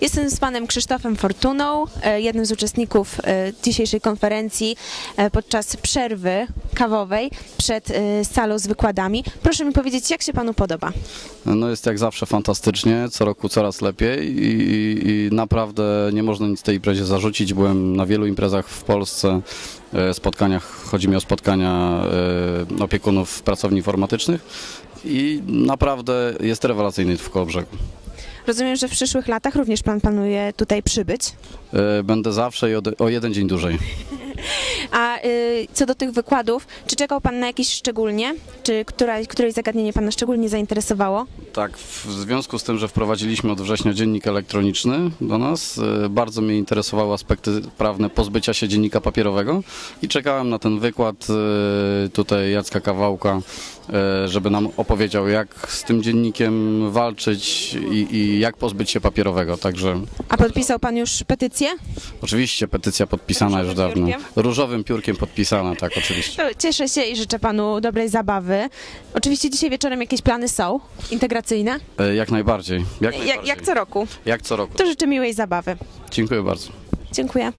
Jestem z panem Krzysztofem Fortuną, e, jednym z uczestników e, dzisiejszej konferencji e, podczas przerwy kawowej przed salą z wykładami. Proszę mi powiedzieć, jak się panu podoba? No jest jak zawsze fantastycznie, co roku coraz lepiej i, i, i naprawdę nie można nic tej imprezie zarzucić. Byłem na wielu imprezach w Polsce, spotkaniach, chodzi mi o spotkania opiekunów pracowni informatycznych i naprawdę jest rewelacyjny w Kołobrzegu. Rozumiem, że w przyszłych latach również pan planuje tutaj przybyć. E, Będę zawsze i o, o jeden dzień dłużej. A y, co do tych wykładów, czy czekał pan na jakieś szczególnie? Czy która, któreś zagadnienie pana szczególnie zainteresowało? Tak, w związku z tym, że wprowadziliśmy od września dziennik elektroniczny do nas, e, bardzo mnie interesowały aspekty prawne pozbycia się dziennika papierowego i czekałem na ten wykład e, tutaj Jacka Kawałka, e, żeby nam opowiedział, jak z tym dziennikiem walczyć i, i jak pozbyć się papierowego. Także A podpisał pan już petycję? oczywiście petycja podpisana już Różowym dawno. piórkiem? Różowym piórkiem podpisana, tak, oczywiście. To cieszę się i życzę panu dobrej zabawy. Oczywiście dzisiaj wieczorem jakieś plany są integracyjne, Jak najbardziej. Jak, jak, najbardziej. jak co roku. jak co roku. To życzę miłej zabawy. Dziękuję bardzo. Dziękuję.